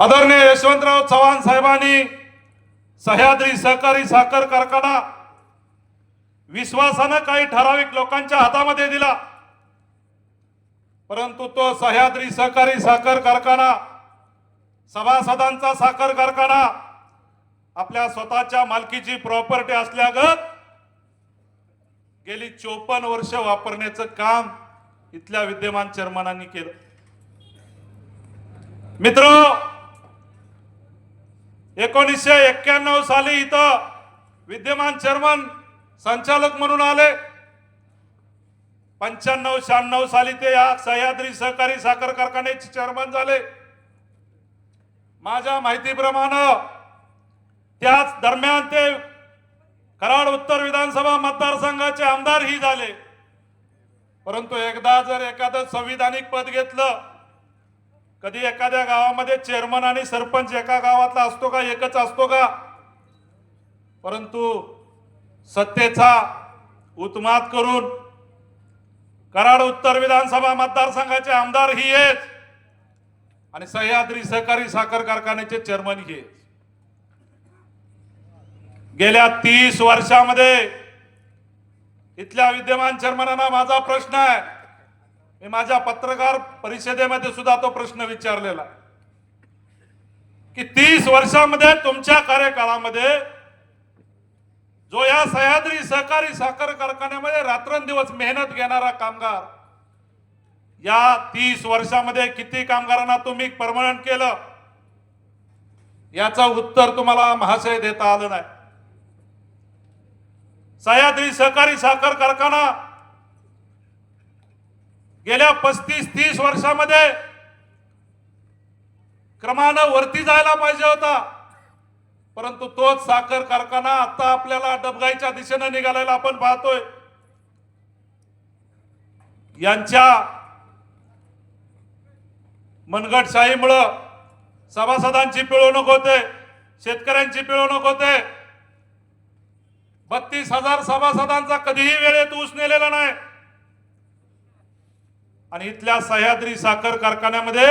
आदरणीय यशवंतराव चव्हाण साहेबांनी सह्याद्री सहकारी साखर कारखाना विश्वासानं काही ठराविक लोकांच्या हातामध्ये दिला. परंतु तो सह्याद्री सहकारी साखर कारखाना सभासदांचा साखर कारखाना आपल्या स्वतःच्या मालकीची प्रॉपर्टी असल्यागत गेली चोपन्न वर्ष वापरण्याचं काम इथल्या विद्यमान चेअरमनांनी केलं. मित्र एकोणीसशे एक्क्याण्णव साली इथं विद्यमान चेअरमन संचालक म्हणून आले. पंच्याण्णव शहाण्णव साली ते या सह्याद्री सहकारी साखर कारखान्याचे चेअरमन झाले. माझ्या माहितीप्रमाणे त्याच दरम्यान ते कराड उत्तर विधानसभा मतदारसंघाचे आमदारही झाले. परंतु एकदा जर एखादं संविधानिक पद घेतलं कधी एखाद्या गावामध्ये चेअरमन आणि सरपंच एका गावातला असतो का एकच असतो का? परंतु सत्तेचा उत्मात करून कराड उत्तर विधानसभा मतदारसंघाचे आमदार ही आहेत आणि सह्याद्री सहकारी साखर कारखान्याचे चेअरमन ही आहेत. गेल्या तीस वर्षामध्ये इथल्या विद्यमान चेअरमनांना माझा प्रश्न आहे. मी माझ्या पत्रकार परिषदेमध्ये सुद्धा तो प्रश्न विचारलेला. की तीस वर्षामध्ये तुमच्या कार्यकाळामध्ये जो या सह्याद्री सहकारी साखर कारखान्यामध्ये रात्रंदिवस मेहनत घेणारा कामगार या तीस वर्षामध्ये किती कामगारांना तुम्ही परमनंट केलं? याचं उत्तर तुम्हाला महाशय देता आलं नाही. सह्याद्री सहकारी साखर कारखाना गेल्या पस्तीस तीस वर्षामध्ये क्रमानं वरती जायला पाहिजे होता. परंतु तोच साखर कारखाना आता आपल्याला डबगाईच्या दिशेने निघालेला आपण पाहतोय. यांच्या मनगटशाहीमुळं सभासदांची पिळवणूक होते शेतकऱ्यांची पिळवणूक होते. बत्तीस हजार सभासदांचा कधीही वेळेत ऊस नेलेला नाही. आणि इथल्या सह्याद्री साखर कारखान्यामध्ये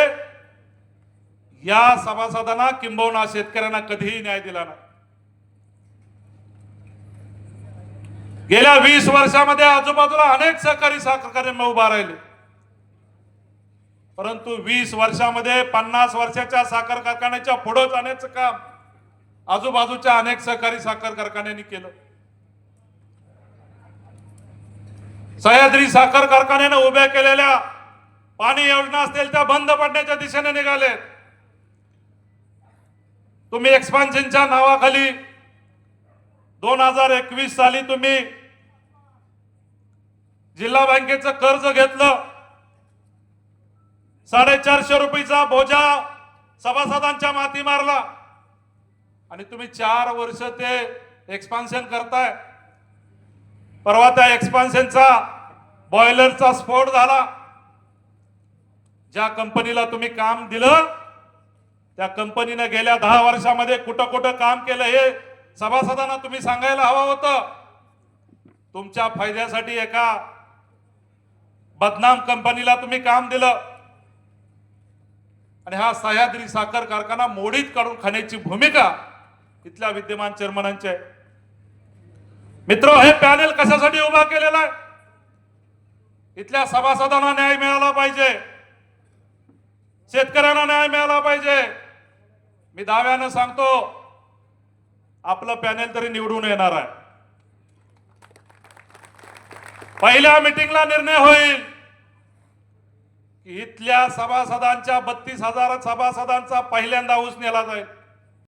या सभासदांना किंबहुना शेतकऱ्यांना कधीही न्याय दिला नाही. गेल्या वीस वर्षामध्ये आजूबाजूला अनेक सहकारी साखर कारखाने उभा राहिले. परंतु वीस वर्षामध्ये पन्नास वर्षाच्या साखर कारखान्याच्या पुढे जाण्याचं काम आजूबाजूच्या अनेक सहकारी साखर कारखान्यांनी केलं. सह्याद्री साखर कारखान्याने उभ्या केलेल्या पाणी योजना असतील त्या बंद पडण्याच्या दिशेने निघाले. तुम्ही एक्सपान्शनच्या नावाखाली दोन हजार एकवीस साली तुम्ही जिल्हा बँकेचं कर्ज घेतलं. साडेचारशे रुपयेचा बोजा सभासदांच्या माती मारला. आणि तुम्ही चार वर्ष ते एक्सपान्शन करताय. परवा त्या एक्सपान्शनचा बॉयलरचा स्फोट झाला. ज्या कंपनीला तुम्ही काम दिलं त्या कंपनीनं गेल्या दहा वर्षामध्ये कुठं कुठं काम केलं हे सभासदांना तुम्ही सांगायला हवं होतं. तुमच्या फायद्यासाठी एका बदनाम कंपनीला तुम्ही काम दिलं. आणि हा सह्याद्री साखर कारखाना मोडीत काढून खाण्याची भूमिका इथल्या विद्यमान चेअरमनांची आहे. मित्र हे पॅनेल कशासाठी उभा केलेला आहे? इथल्या सभासदांना न्याय मिळाला पाहिजे. शेतकऱ्यांना न्याय मिळाला पाहिजे. मी दाव्यानं सांगतो आपलं पॅनेल तरी निवडून येणार आहे. पहिल्या मिटिंगला निर्णय होईल की इथल्या सभासदांच्या बत्तीस हजार सभासदांचा पहिल्यांदा ऊस नेला जाईल.